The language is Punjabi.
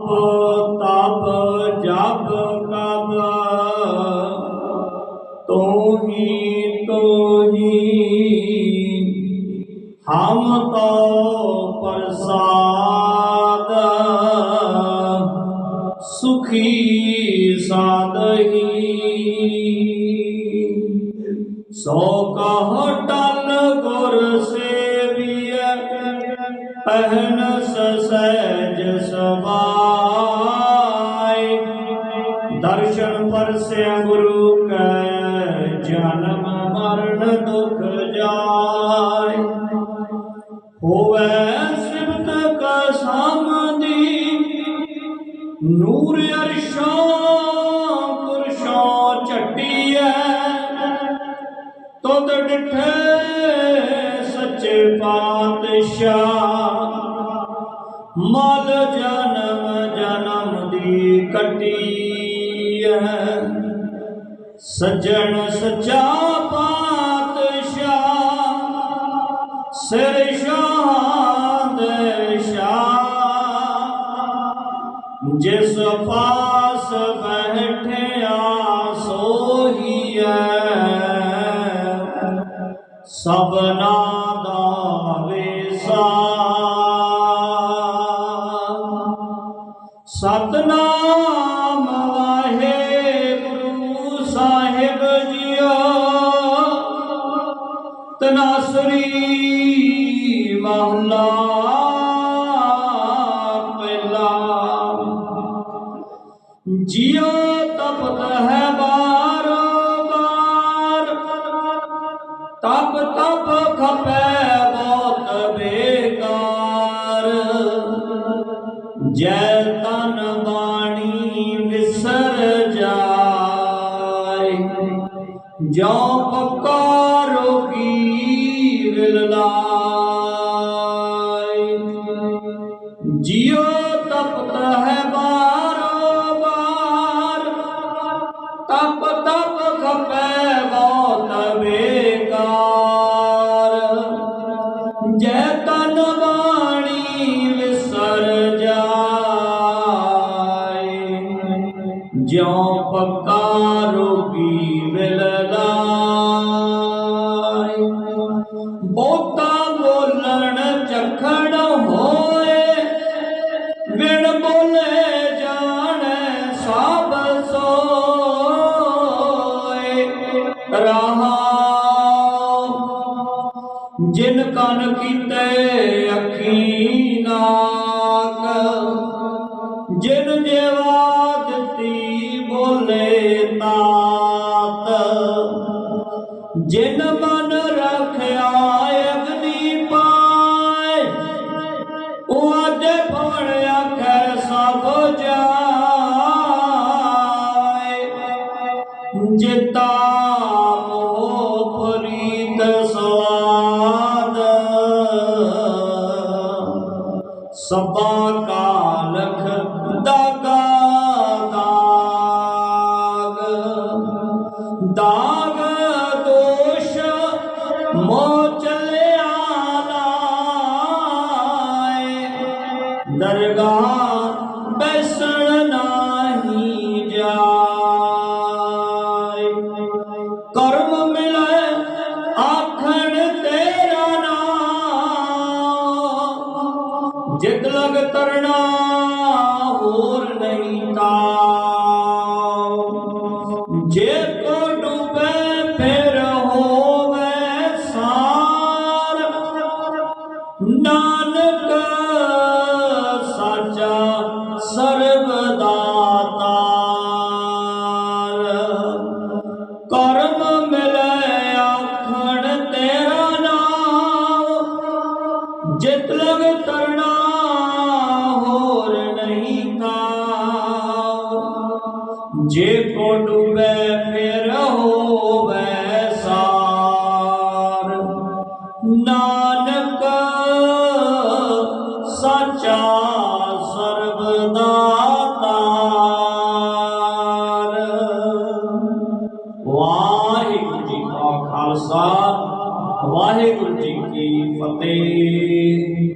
ਤਪ ਜਪ ਕਬ ਤੂੰ ਹੀ ਤੂੰ ਹੀ ਹਮ ਤੋ ਪ੍ਰਸਾਦ। ਸੁਖੀ ਸਾਦਹੀ ਸੋ ਕਹ ਟਲ ਗੁਰ ਸੇਵੀਐ, ਪਹਿਨ ਸਹਿਜ ਦੁਖ ਜਾਏ। ਹੋਵੇ ਸਿਫਤ ਕਾ ਸਾਮਦੀ, ਨੂਰ ਅਰਸ਼ਾਂ ਪੁਰਸ਼ਾਂ ਝਟੀਐ। ਤੁਧ ਡਿਠੇ ਸੱਚੇ ਪਾਤਸ਼ਾਹ, ਮਲ ਜਨਮ ਜਨਮ ਦੀ ਕੱਟੀ ਸੱਜਣ ਸੱਚਾ ਪਾ ਸਿਰ ਜਿਸ ਪਾਸ ਬੈਠਿਆ ਸੋਹੀਐ। ਸਭਨਾ ਦਾ ਵੇਸਾ। ਸਤਨਾਮ ਵਾਹਿਗੁਰੂ ਸਾਹਿਬ ਜੀਓ। ਤਨਾਸਰੀ ਮਹਲਾ ਪਹਿਲਾ। ਜਿਉ ਤਪਤ ਹੈ ਬਾਰ ਬਾਰ ਤਪ ਤਪ ਖਪੈ ਬਹੁਤ ਬੇਕਾਰ। ਜੈ ਤਨ ਬਾਣੀ ਵਿਸਰ ਜਾਏ ਜੋ ਜਿਉ ਤਪਤ ਹੈ ਬਾਰੋ ਬਾਰ। ਤਪ ਤਪ ਖਪੈ ਬਹੁਤ ਬੇਕਾਰ ਜੈ ਤਨ ਬਾਣੀ ਵਿਸਰ ਜਾਏ। ਜਿਉ ਪੱਕਾ ਰੋਗੀ ਵਿਲ ਬਹੁਤਾ ਬੋਲਣ ਚਖੜ ਹੋਏ। ਵਿਣ ਬੋਲੇ ਜਾਣੈ ਸਭ ਸੋਏ। ਰਹਾ ਜਿਨ ਕਨ ਕੀਤੇ ਅੱਖੀ ਨਾਕ, ਜਿਨ ਜੇਵਾ ਦਿੱਤੀ ਬੋਲੇ ਤਾਤ, ਜਿਨ ਮਨ ਰਖਿਆ ਸਭਾ ਕਾਲਖ ਦਾਗਾ ਦਾਗ। ਦਾਗ ਦੋਸ਼ ਮੋ ਚਲਿਆ ਲਾਏ। ਦਰਗਾਹ ਬੈਸਣ ਜਿਤ ਲਗ ਤਰਣਾ ਹੋਰ ਨਹੀਂ ਤਾ। ਜੇ ਕੋ ਜੇ ਕੋ ਡੁਬੈ ਫਿਰ ਹੋਵੇ ਸਾਰ। ਨਾਨਕ ਸਾਚਾ ਸਰਬਦਾਤਾਰ ਵਾਹਿਗੁਰੂ ਜੀ ਕਾ ਖਾਲਸਾ, ਵਾਹਿਗੁਰੂ ਜੀ ਕੀ ਫਤਿਹ।